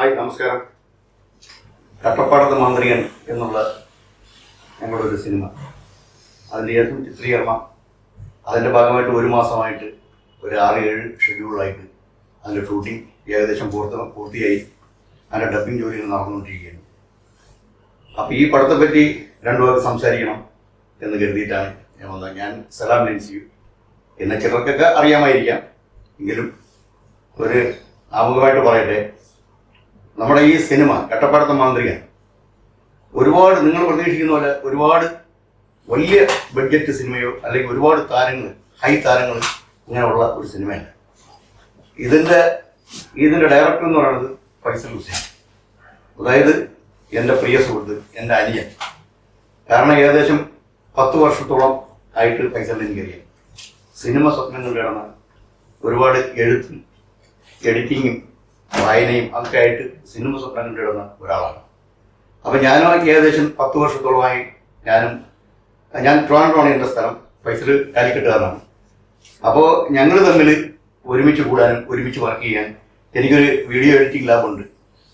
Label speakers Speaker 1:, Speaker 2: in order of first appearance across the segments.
Speaker 1: Hi നമസ്കാരം. കട്ടപ്പാടത്ത് മന്ത്രിയൻ എന്നുള്ള ഞങ്ങളുടെ ഒരു സിനിമ. അതിന്റെ ഏറ്റവും ചിത്രീകരണം? അതിന്റെ ഭാഗമായിട്ട് ഒരു മാസമായിട്ട് ഒരു ആറ് ഏഴ് ഷെഡ്യൂളായിട്ട് അതിന്റെ ഷൂട്ടിംഗ് ഏകദേശം പൂർത്ത പൂർത്തിയായി. അതിന്റെ ഡബിങ് ജോലികൾ നടന്നുകൊണ്ടിരിക്കുകയാണ്. അപ്പോൾ ഈ പടത്തെ പറ്റി രണ്ടു പേർക്ക് സംസാരിക്കണം എന്ന് കരുതിയിട്ടാണ് ഞാൻ വന്നത്. ഞാൻ സലാം ലെൻസിയു എന്ന ചിലർക്കൊക്കെ അറിയാമായിരിക്കാം. എങ്കിലും ഒരു ആമുഖമായിട്ട് പറയട്ടെ നമ്മുടെ ഈ സിനിമ കട്ടപ്പാടത്തെ മാന്ത്രികൻ. ഒരുപാട് നിങ്ങൾ പ്രതീക്ഷിക്കുന്ന പോലെ ഒരുപാട് വലിയ ബഡ്ജറ്റ് സിനിമയോ അല്ലെങ്കിൽ ഒരുപാട് താരങ്ങൾ ഹൈ താരങ്ങൾ ഇങ്ങനെയുള്ള ഒരു സിനിമയല്ല. ഇതിന്റെ ഇതിന്റെ ഡയറക്ടർ എന്ന് പറയുന്നത് ഫൈസൽ ഹുസൈൻ. അതായത് എന്റെ പ്രിയ സുഹൃത്ത് എന്റെ അനിയൻ. കാരണം ഏകദേശം പത്ത് വർഷത്തോളം ആയിട്ട് ഫൈസലിനെ എനിക്കറിയാം സിനിമ സ്വപ്നങ്ങൾ കിടന്ന ഒരുപാട് എഴുത്തും എഡിറ്റിങ്ങും വായനയും അതൊക്കെ ആയിട്ട് സിനിമ സ്വപ്നം കണ്ടിടുന്ന ഒരാളാണ്. അപ്പം ഞാനും ഏകദേശം പത്ത് വർഷത്തോളമായി ഞാനും ഞാൻ ട്രിവാൻഡ്രോണ് എന്റെ സ്ഥലം ഫൈസൽ കാലിക്കട്ടുകാരനാണ്. അപ്പോൾ ഞങ്ങൾ തമ്മിൽ ഒരുമിച്ച് കൂടാനും ഒരുമിച്ച് വർക്ക് ചെയ്യാൻ എനിക്കൊരു വീഡിയോ എഡിറ്റിംഗ് ലാബുണ്ട്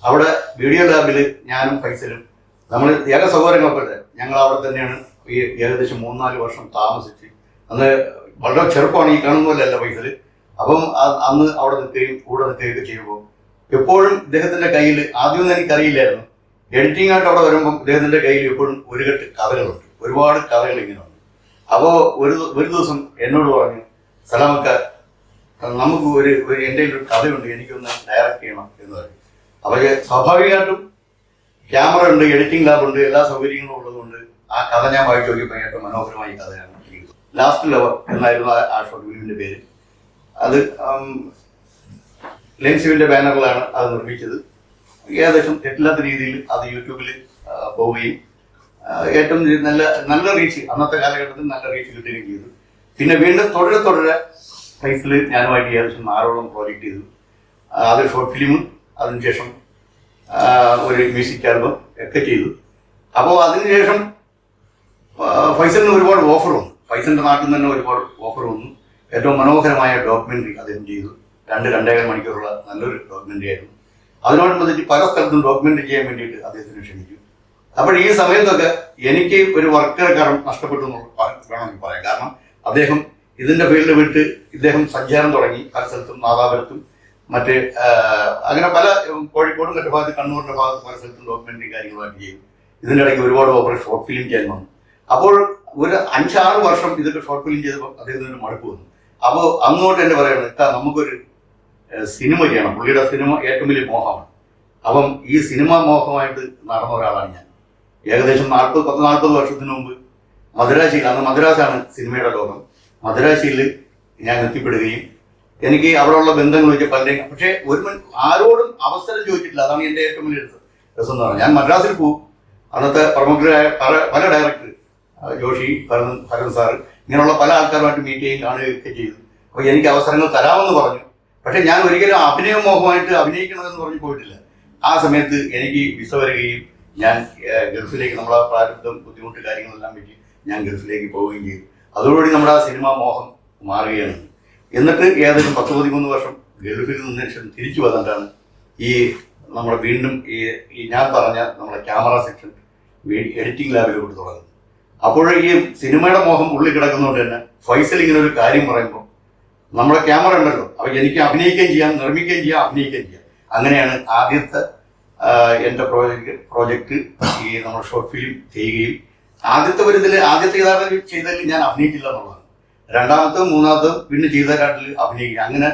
Speaker 1: അവിടെ വീഡിയോ ലാബിൽ ഞാനും ഫൈസലും നമ്മൾ ഏക സഹോദരങ്ങളൊക്കെ ഞങ്ങൾ അവിടെ തന്നെയാണ് ഈ ഏകദേശം മൂന്നാൽ വർഷം താമസിച്ച്. അന്ന് വളരെ ചെറുപ്പമാണ് ഈ കാണുന്ന പോലെയല്ല ഫൈസൽ അപ്പം അന്ന് അവിടെ നിൽക്കുകയും കൂടെ നിൽക്കുകയൊക്കെ ചെയ്യുമ്പോൾ എപ്പോഴും ഇദ്ദേഹത്തിന്റെ കയ്യിൽ ആദ്യമൊന്നും എനിക്കറിയില്ലായിരുന്നു. എഡിറ്റിംഗ് ആയിട്ട് അവിടെ വരുമ്പം ഇദ്ദേഹത്തിന്റെ കയ്യിൽ എപ്പോഴും ഒരു കെട്ട് കഥകളുണ്ട്. ഒരുപാട് കഥകൾ ഇങ്ങനെ ഉണ്ട്. അപ്പോൾ ഒരു ഒരു ദിവസം എന്നോട് പറഞ്ഞു സലാമക്ക നമുക്ക് ഒരു ഒരു എന്റെ ഒരു കഥയുണ്ട് എനിക്കൊന്ന് ഡയറക്റ്റ് ചെയ്യണം എന്ന് പറഞ്ഞു. അപ്പോൾ സ്വാഭാവികമായിട്ടും ക്യാമറ ഉണ്ട് എഡിറ്റിംഗ് ലാബ് ഉണ്ട് എല്ലാ സൗകര്യങ്ങളും ഉള്ളതുകൊണ്ട് ആ കഥ ഞാൻ വായിച്ചു നോക്കിയപ്പോൾ ഏറ്റവും മനോഹരമായ കഥയാണ് ലാസ്റ്റ് ലവർ എന്നായിരുന്നു ആ- ഷോർട്ട് ഫിലിമിന്റെ പേര്. അത് ലെൻസുവിന്റെ ബാനറിലാണ് അത് നിർമ്മിച്ചത്. ഏകദേശം തെറ്റില്ലാത്ത രീതിയിൽ അത് യൂട്യൂബിൽ പോവുകയും ഏറ്റവും നല്ല നല്ല റീച്ച് അന്നത്തെ കാലഘട്ടത്തിൽ നല്ല റീച്ച് കിട്ടുകയും ചെയ്തു. പിന്നെ വീണ്ടും തുടരെ തുടരെ സൈസിൽ ഞാനുമായിട്ട് ഏകദേശം ആറോളം പ്രോജക്റ്റ് ചെയ്തു. അത് ഷോർട്ട് ഫിലിമും അതിനുശേഷം ഒരു മ്യൂസിക് ആൽബം ഒക്കെ ചെയ്തു. അപ്പോൾ അതിനുശേഷം ഫൈസലിന് ഒരുപാട് ഓഫർ വന്നു. ഫൈസലിന്റെ നാട്ടിൽ നിന്ന് തന്നെ ഒരുപാട് ഓഫർ വന്നു. ഏറ്റവും മനോഹരമായ ഡോക്യുമെന്ററി അദ്ദേഹം ചെയ്തു. രണ്ട് രണ്ടേകാൽ മണിക്കൂറുള്ള നല്ലൊരു ഡോക്യുമെന്ററി ആയിരുന്നു. അതിനോടനുബന്ധിച്ച് പല സ്ഥലത്തും ഡോക്യുമെന്റ് ചെയ്യാൻ വേണ്ടിയിട്ട് അദ്ദേഹത്തിന് ക്ഷണിച്ചു. അപ്പോൾ ഈ സമയത്തൊക്കെ എനിക്ക് ഒരു വർക്കർ കാരണം നഷ്ടപ്പെട്ടു എന്ന് പ- വേണമെങ്കിൽ പറയാം. കാരണം അദ്ദേഹം ഇതിന്റെ ഫീൽഡ് വിട്ട് ഇദ്ദേഹം സഞ്ചാരം തുടങ്ങി. പല സ്ഥലത്തും നാദാപുരത്തും മറ്റ് അങ്ങനെ പല കോഴിക്കോടും മറ്റു ഭാഗത്ത് കണ്ണൂരിന്റെ ഭാഗത്ത് പല സ്ഥലത്തും ഡോക്യുമെന്ററി കാര്യങ്ങളൊക്കെ ചെയ്യും ഇതിന്റെ ഇടയ്ക്ക് ഒരുപാട് ഓപ്പറേഷൻ ഷോർട്ട് ഫിലിം ചെയ്യാൻ വന്നു. അപ്പോൾ ഒരു അഞ്ചാറ് വർഷം ഇതൊക്കെ ഷോർട്ട് ഫിലിം ചെയ്തപ്പോൾ അദ്ദേഹത്തിന് മടുപ്പ് വന്നു. അപ്പോൾ അങ്ങോട്ട് എന്നെ പറയുന്നത് "ഇത്താ, നമുക്കൊരു ഏഹ്, സിനിമ ചെയ്യണം. പുള്ളിയുടെ സിനിമ ഏറ്റവും വലിയ മോഹമാണ് അപ്പം ഈ സിനിമ മോഹമായിട്ട് നടന്ന ഒരാളാണ് ഞാൻ. ഏകദേശം നാൽപ്പത് പത്ത് നാൽപ്പത് വർഷത്തിന് മുമ്പ് മദ്രാശിയിൽ അന്ന് മദ്രാസാണ് സിനിമയുടെ ലോകം. മദ്രാശിയിൽ ഞാൻ എത്തിപ്പെടുകയും എനിക്ക് അവിടെയുള്ള ബന്ധങ്ങൾ വെച്ച് പലരെയും പക്ഷേ ഒരു മുൻ ആരോടും അവസരം ചോദിച്ചിട്ടില്ല. അതാണ് എന്റെ ഏറ്റവും വലിയ രസം. എന്ന് പറഞ്ഞാൽ ഞാൻ മദ്രാസിൽ പോകും അന്നത്തെ പ്രമുഖരായ പല പല ഡയറക്ടർ ജോഷി ഭരൻ ഭരൻ സാറ് ഇങ്ങനെയുള്ള പല ആൾക്കാരുമായിട്ട് മീറ്റ് ചെയ്യുകയും കാണുകയൊക്കെ ചെയ്തു. അപ്പോൾ എനിക്ക് അവസരങ്ങൾ തരാമെന്ന് പറഞ്ഞു. പക്ഷേ ഞാൻ ഒരിക്കലും അഭിനയ മോഹമായിട്ട് അഭിനയിക്കണമെന്ന് പറഞ്ഞു പോയിട്ടില്ല. ആ സമയത്ത് എനിക്ക് വിസ വരികയും ഞാൻ ഗൾഫിലേക്ക് നമ്മളെ പ്രാരബ്ധം ബുദ്ധിമുട്ട് കാര്യങ്ങളെല്ലാം വെച്ച് ഞാൻ ഗൾഫിലേക്ക് പോവുകയും ചെയ്തു. അതോടുകൂടി നമ്മുടെ ആ സിനിമാ മോഹം മാറുകയാണ്. എന്നിട്ട് ഏകദേശം പത്ത് പതിമൂന്ന് വർഷം ഗൾഫിൽ നിന്ന് ശേഷം തിരിച്ചു വന്നിട്ടാണ് ഈ നമ്മുടെ വീണ്ടും ഈ ഈ ഞാൻ പറഞ്ഞ നമ്മുടെ ക്യാമറ സെക്ഷൻ എഡിറ്റിംഗ് ലാബിൽ ലാബിലോട്ട് തുടങ്ങുന്നത്. അപ്പോഴേക്കും സിനിമയുടെ മോഹം ഉള്ളിൽ കിടക്കുന്നതുകൊണ്ട് തന്നെ ഫൈസൽ ഇങ്ങനെ ഒരു കാര്യം പറയുമ്പോൾ നമ്മുടെ ക്യാമറ ഉണ്ടല്ലോ. അപ്പൊ എനിക്ക് അഭിനയിക്കുകയും ചെയ്യാം നിർമ്മിക്കുകയും ചെയ്യാം അഭിനയിക്കുകയും ചെയ്യാം. അങ്ങനെയാണ് ആദ്യത്തെ എന്റെ പ്രോജക്റ്റ് പ്രോജക്റ്റ് ഈ നമ്മൾ ഷോർട്ട് ഫിലിം ചെയ്യുകയും ആദ്യത്തെ ഒരു ഇതിൽ ആദ്യത്തെ യഥാർത്ഥ ചെയ്തതിൽ ഞാൻ അഭിനയിച്ചില്ല എന്നുള്ളതാണ്. രണ്ടാമത്തെ മൂന്നാമത്തെ പിന്നെ ചെയ്തതിനാട്ടിൽ അഭിനയിക്കുക. അങ്ങനെ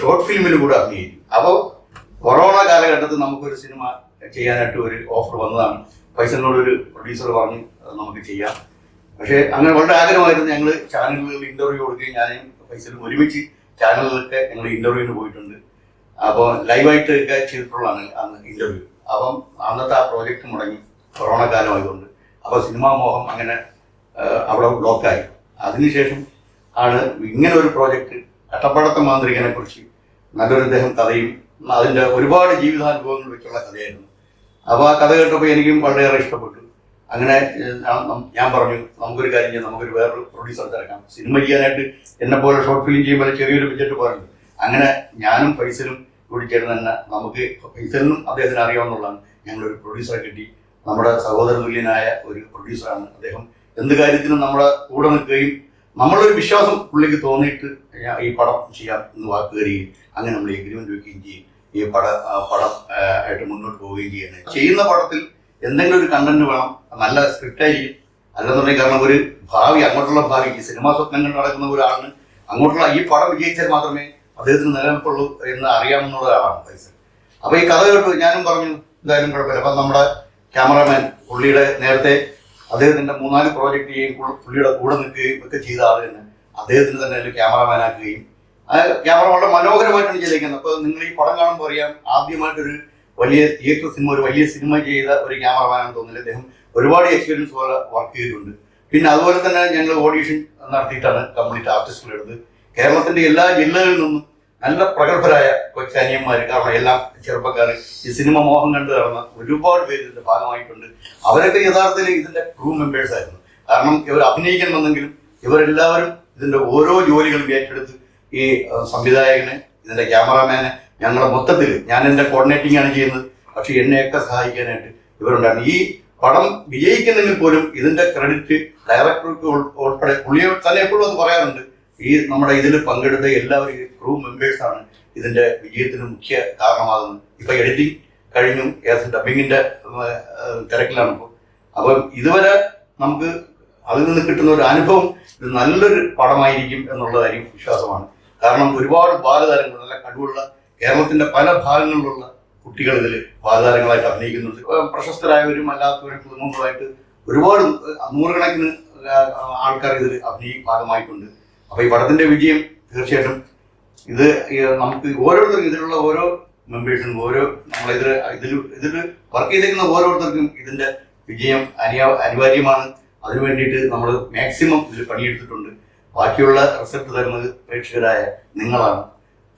Speaker 1: ഷോർട്ട് ഫിലിമിൽ കൂടെ അഭിനയിക്കും അപ്പോൾ കൊറോണ കാലഘട്ടത്തിൽ നമുക്കൊരു സിനിമ ചെയ്യാനായിട്ട് ഒരു ഓഫർ വന്നതാണ്. ഫൈസലിനോട് ഒരു പ്രൊഡ്യൂസർ പറഞ്ഞു നമുക്ക് ചെയ്യാം. പക്ഷേ അങ്ങനെ വളരെ ആഗ്രഹമായിരുന്നു ഞങ്ങൾ ചാനലുകളിൽ ഇന്റർവ്യൂ കൊടുക്കുകയും ഞാനും ഫൈസലും ഒരുമിച്ച് ചാനലിലൊക്കെ ഞങ്ങൾ ഇന്റർവ്യൂവിന് പോയിട്ടുണ്ട്. അപ്പോൾ ലൈവായിട്ട് ഒക്കെ ചെയ്തിട്ടുള്ളതാണ് അന്ന് ഇന്റർവ്യൂ അപ്പം അന്നത്തെ ആ പ്രോജക്റ്റ് മുടങ്ങി. കൊറോണ കാലമായതുകൊണ്ട്. അപ്പോൾ സിനിമാ മോഹം അങ്ങനെ അവിടെ ബ്ലോക്കായി അതിനുശേഷം ആണ് ഇങ്ങനെ ഒരു പ്രോജക്റ്റ് അട്ടപ്പാടത്തെ മാന്ത്രികനെ കുറിച്ച് നല്ലൊരു അദ്ദേഹം കഥയും അതിന്റെ ഒരുപാട് ജീവിതാനുഭവങ്ങൾ വെച്ചുള്ള കഥയായിരുന്നു. അപ്പോൾ ആ കഥ കേട്ടപ്പോൾ എനിക്കും വളരെയേറെ ഇഷ്ടപ്പെട്ടു. അങ്ങനെ ഞാൻ- പറഞ്ഞു നമുക്കൊരു കാര്യം ചെയ്യാം നമുക്കൊരു വേറൊരു പ്രൊഡ്യൂസർ തിരക്കാം. സിനിമ ചെയ്യാനായിട്ട് എന്നെ പോലെ ഷോർട്ട് ഫിലിം ചെയ്യുമ്പോൾ ചെറിയൊരു ബഡ്ജറ്റ് പറഞ്ഞു അങ്ങനെ ഞാനും ഫൈസലും കൂടി ചേർന്ന് തന്നെ നമുക്ക് ഫൈസലിനും അദ്ദേഹത്തിന് അറിയാവുന്നതാണ് ഞങ്ങളൊരു പ്രൊഡ്യൂസറെ കിട്ടി. നമ്മുടെ സഹോദര തുല്യനായ ഒരു പ്രൊഡ്യൂസറാണ് അദ്ദേഹം. എന്ത് കാര്യത്തിനും നമ്മുടെ കൂടെ നിൽക്കുകയും നമ്മളൊരു വിശ്വാസം പുള്ളിക്ക് തോന്നിയിട്ട് ഈ പടം ചെയ്യാം എന്ന് വാക്ക് കയറുകയും അങ്ങനെ നമ്മൾ എഗ്രിമെന്റ് വെക്കുകയും ചെയ്യും. ഈ പട പടം ആയിട്ട് മുന്നോട്ട് പോവുകയും ചെയ്യണം. ചെയ്യുന്ന പടത്തിൽ എന്തെങ്കിലും ഒരു കണ്ടന്റ് വേണം നല്ല സ്ക്രിപ്റ്റ് ആയിരിക്കും. അല്ലെന്നുണ്ടെങ്കിൽ കാരണം ഒരു ഭാവി അങ്ങോട്ടുള്ള ഭാവി ഈ സിനിമാ സ്വപ്നം നടക്കുന്ന ഒരാളിന് അങ്ങോട്ടുള്ള ഈ പടം വിജയിച്ചാൽ മാത്രമേ അദ്ദേഹത്തിന് നിലനിൽപ്പുള്ളൂ എന്ന് അറിയാമെന്നുള്ള ഒരാളാണ് ഫൈസൽ അപ്പൊ ഈ കഥ കേട്ടു ഞാനും പറഞ്ഞു എന്തായാലും കുഴപ്പമില്ല. അപ്പൊ നമ്മുടെ ക്യാമറാമാൻ പുള്ളിയുടെ നേരത്തെ അദ്ദേഹത്തിന്റെ മൂന്നാൽ പ്രോജക്റ്റ് പുള്ളി- പുള്ളിയുടെ കൂടെ നിൽക്കുകയും ഒക്കെ ചെയ്ത ആൾ തന്നെ. അദ്ദേഹത്തിന് തന്നെ ഒരു ആ ക്യാമറ വളരെ മനോഹരമായിട്ടാണ് ചെയ്തേക്കുന്നത്. അപ്പൊ നിങ്ങൾ ഈ പടം കാണുമ്പോൾ അറിയാം ആദ്യമായിട്ടൊരു വലിയ തിയേറ്റർ സിനിമ ഒരു വലിയ സിനിമ ചെയ്ത ഒരു ക്യാമറമാനാണെന്ന് തോന്നുന്നില്ല. അദ്ദേഹം ഒരുപാട് എക്സ്പീരിയൻസ് പോലെ വർക്ക് ചെയ്തിട്ടുണ്ട്. പിന്നെ അതുപോലെ തന്നെ ഞങ്ങൾ ഓഡീഷൻ നടത്തിയിട്ടാണ് കംപ്ലീറ്റ് ആർട്ടിസ്റ്റുകളെടുത്ത് കേരളത്തിന്റെ എല്ലാ ജില്ലകളിൽ നിന്നും നല്ല പ്രഗത്ഭരായ കൊച്ചനിയന്മാർ കാരണം എല്ലാം ചെറുപ്പക്കാർ ഈ സിനിമ മോഹം കണ്ടു നടന്ന ഒരുപാട് പേര് ഇതിന്റെ ഭാഗമായിട്ടുണ്ട്. അവരൊക്കെ യഥാർത്ഥത്തിൽ ഇതിന്റെ ക്രൂ മെമ്പേഴ്സ് ആയിരുന്നു. കാരണം ഇവർ അഭിനയിക്കാൻ വന്നെങ്കിലും ഇവരെല്ലാവരും ഇതിന്റെ ഓരോ ജോലികളും ഏറ്റെടുത്ത് ഈ സംവിധായകനെ ഇതിന്റെ ക്യാമറാമാനെ ഞങ്ങളെ മൊത്തത്തിൽ ഞാൻ എന്റെ കോർഡിനേറ്റിംഗ് ആണ് ചെയ്യുന്നത്. പക്ഷെ എന്നെയൊക്കെ സഹായിക്കാനായിട്ട് ഇവരുണ്ടായിരുന്നു. ഈ പടം വിജയിക്കുന്നെങ്കിൽ പോലും ഇതിന്റെ ക്രെഡിറ്റ് ഡയറക്ടർക്ക് ഉൾ- ഉൾപ്പെടെ പുള്ളിയെ തന്നെ എപ്പോഴും അത് പറയാറുണ്ട്. ഈ നമ്മുടെ ഇതിൽ പങ്കെടുത്ത എല്ലാവരും ക്രൂ മെമ്പേഴ്സാണ് ഇതിന്റെ വിജയത്തിന് മുഖ്യ കാരണമാകുന്നത്. ഇപ്പൊ എഡിറ്റിംഗ് കഴിഞ്ഞു. ഡബിങ്ങിന്റെ തിരക്കിലാണ് ഇപ്പോൾ അപ്പം ഇതുവരെ നമുക്ക് അതിൽ നിന്ന് കിട്ടുന്ന ഒരു അനുഭവം ഇത് നല്ലൊരു പടമായിരിക്കും എന്നുള്ളതായിരിക്കും വിശ്വാസമാണ്. കാരണം ഒരുപാട് ബാലതാരങ്ങൾ നല്ല കഴിവുള്ള കേരളത്തിന്റെ പല ഭാഗങ്ങളിലുള്ള കുട്ടികൾ ഇതിൽ ബാലതാരങ്ങളായിട്ട് അഭിനയിക്കുന്നുണ്ട്. പ്രശസ്തരായവരും അല്ലാത്തവരും കുടുംബങ്ങളായിട്ട് ഒരുപാട് നൂറുകണക്കിന് ആൾക്കാർ ഇതിൽ അഭിനയി ഭാഗമായിട്ടുണ്ട്. അപ്പൊ ഈ പടത്തിന്റെ വിജയം തീർച്ചയായിട്ടും ഇത് നമുക്ക് ഓരോരുത്തർക്കും ഇതിലുള്ള ഓരോ മെമ്പേഴ്സിനും ഓരോ നമ്മളിതിൽ ഇതിൽ ഇതിൽ വർക്ക് ചെയ്തിരിക്കുന്ന ഓരോരുത്തർക്കും ഇതിന്റെ വിജയം അനിയ അനിവാര്യമാണ്. അതിനു വേണ്ടിയിട്ട് നമ്മൾ മാക്സിമം ഇതിൽ പണിയെടുത്തിട്ടുണ്ട്. ബാക്കിയുള്ള റിസൾട്ട് തരുന്നത് പ്രേക്ഷകരായ നിങ്ങളാണ്.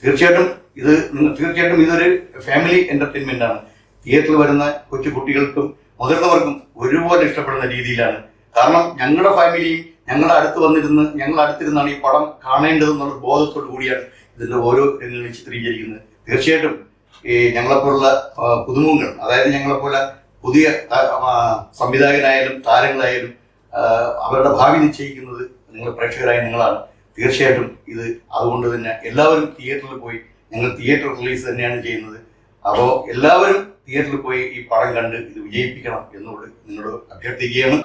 Speaker 1: തീർച്ചയായിട്ടും ഇത് തീർച്ചയായിട്ടും ഇതൊരു ഫാമിലി എന്റർടൈൻമെന്റ് ആണ്. തിയേറ്ററിൽ വരുന്ന കൊച്ചു കുട്ടികൾക്കും മുതിർന്നവർക്കും ഒരുപോലെ ഇഷ്ടപ്പെടുന്ന രീതിയിലാണ്. കാരണം ഞങ്ങളുടെ ഫാമിലിയും ഞങ്ങളുടെ അടുത്ത് വന്നിരുന്ന് ഞങ്ങളുടെ അടുത്തിരുന്നാണ് ഈ പടം കാണേണ്ടതെന്നുള്ള ബോധത്തോടു കൂടിയാണ് ഇതിന്റെ ഓരോ രംഗങ്ങളും ചിത്രീകരിക്കുന്നത്. തീർച്ചയായിട്ടും ഈ ഞങ്ങളെപ്പോലുള്ള പുതുമുഖങ്ങൾ അതായത് ഞങ്ങളെപ്പോലെ പുതിയ സംവിധായകനായാലും താരങ്ങളായാലും അവരുടെ ഭാവി നിശ്ചയിക്കുന്നത് നിങ്ങൾ പ്രേക്ഷകരായ നിങ്ങളാണ്. തീർച്ചയായിട്ടും ഇത് അതുകൊണ്ട് തന്നെ എല്ലാവരും തിയേറ്ററിൽ പോയി ഞങ്ങൾ തിയേറ്റർ റിലീസ് തന്നെയാണ് ചെയ്യുന്നത് അപ്പോൾ എല്ലാവരും തിയേറ്ററിൽ പോയി ഈ പടം കണ്ട് ഇത് വിജയിപ്പിക്കണം എന്നോട് നിങ്ങളോട് അഭ്യർത്ഥിക്കുകയാണ്